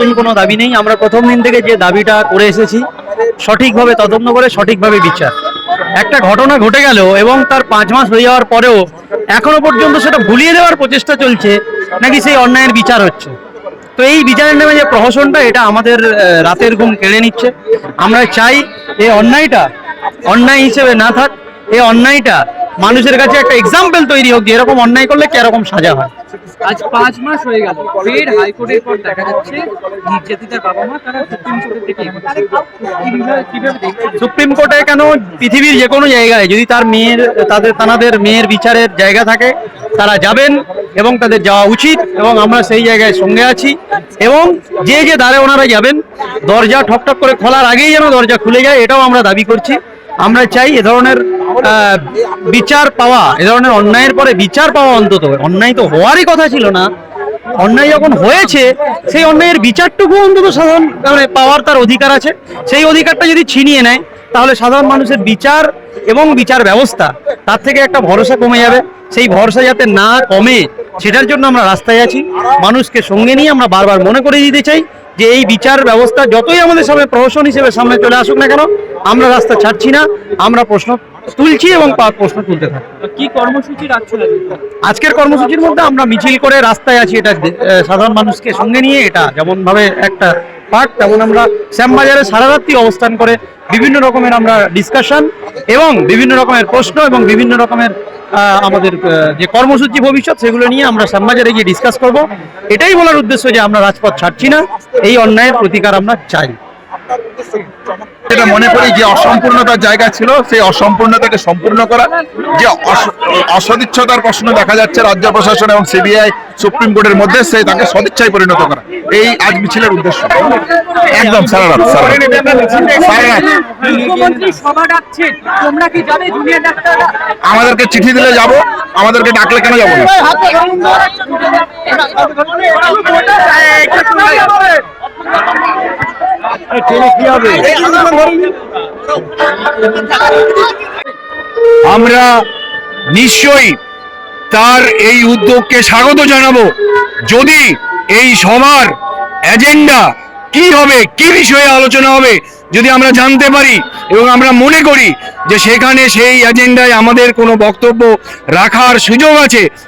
কোনো দাবি নেই। আমরা প্রথম দিন থেকে যে দাবিটা করে এসেছি, সঠিকভাবে তদন্ত করে সঠিকভাবে বিচার। একটা ঘটনা ঘটে গেল এবং তার পাঁচ মাস হয়ে যাওয়ার পরেও এখনও পর্যন্ত সেটা ভুলিয়ে দেওয়ার প্রচেষ্টা চলছে নাকি সেই অন্যায়ের বিচার হচ্ছে। তো এই বিচারের নামে যে প্রহসনটা, এটা আমাদের রাতের ঘুম কেড়ে নিচ্ছে। আমরা চাই এই অন্যায়টা অন্যায় হিসেবে না থাক, এই অন্যায়টা মানুষের কাছে একটা এক্সাম্পল তৈরি হোক যে এরকম অন্যায় করলে কীরকম সাজা হয়? আজ পাঁচ মাস হয়ে গেল। ফের হাইকোর্টের পর দেখা যাচ্ছে নির্যাতিতার বাবা মা তারা সুপ্রিম কোর্টের দিকে সুপ্রিম কোর্টে কেন পৃথিবীর যে কোনো জায়গায় যদি তার মেয়ের তাদের তাদের মেয়ের বিচারের জায়গা থাকে তারা যাবেন এবং তাদের যাওয়া উচিত এবং আমরা সেই জায়গায় সঙ্গে আছি এবং যে যে দ্বারে ওনারা যাবেন দরজা ঠকঠক করে খোলার আগেই যেন দরজা খুলে যায় এটাও আমরা দাবি করছি। আমরা চাই এ ধরনের বিচার পাওয়া, এ ধরনের অন্যায়ের পরে বিচার পাওয়া অন্তত। অন্যায় তো হওয়ারই কথা ছিল না। অন্যায় যখন হয়েছে, সেই অন্যায়ের বিচারটুকু অন্তত সাধারণ মানে পাওয়ার তার অধিকার আছে। সেই অধিকারটা যদি ছিনিয়ে নেয়, তাহলে সাধারণ মানুষের বিচার এবং বিচার ব্যবস্থা, তার থেকে একটা ভরসা কমে যাবে। সেই ভরসা যাতে না কমে, সেটার জন্য আমরা রাস্তায় আছি। মানুষকে সঙ্গে নিয়ে আমরা বারবার মনে করে দিতে চাই যে এই বিচার ব্যবস্থা যতই আমাদের সামনে প্রহসন হিসেবে সামনে চলে আসুক না কেন আমরা রাস্তা ছাড়ছি না আমরা প্রশ্ন তুলছি এবং প্রশ্ন তুলতে থাকব কি কর্মসূচি আজকের কর্মসূচির মধ্যে আমরা মিছিল করে রাস্তায় আছি এটা সাধারণ মানুষকে সঙ্গে নিয়ে এটা যেমন ভাবে একটা পার্ট তেমন আমরা শ্যামবাজারে সারা রাত্রি অবস্থান করে বিভিন্ন রকমের আমরা ডিসকাশন এবং বিভিন্ন রকমের প্রশ্ন এবং বিভিন্ন রকমের আহ, আমাদের যে কর্মসূচি ভবিষ্যৎ সেগুলো নিয়ে আমরা শ্যামবাজারে গিয়ে ডিসকাস করব। এটাই বলার উদ্দেশ্য যে আমরা রাজপথ ছাড়ছি না এই অন্যায়ের প্রতিকার আমরা চাই। যেটা মনে করি যে অসম্পূর্ণতার জায়গা ছিল সেই অসম্পূর্ণতাকে সম্পূর্ণ করা যে অসদিচ্ছতার প্রশ্ন দেখা যাচ্ছে রাজ্য প্রশাসন এবং সিবিআই সুপ্রিম কোর্টের মধ্যে সেই তাকে সদিচ্ছায় পরিণত করা। এই আজ মিছিলের উদ্দেশ্য। একদম সারা রাত সারা আমাদেরকে চিঠি দিলে যাব আমাদেরকে ডাকলে কেন যাব না? আমরা নিশ্চয়ই তার এই উদ্যোগকে স্বাগত জানাব। যদি এই সভার এজেন্ডা কি হবে কি বিষয়ে আলোচনা হবে যদি আমরা জানতে পারি এবং আমরা মনে করি যে সেখানে সেই এজেন্ডায় আমাদের কোনো বক্তব্য রাখার সুযোগ আছে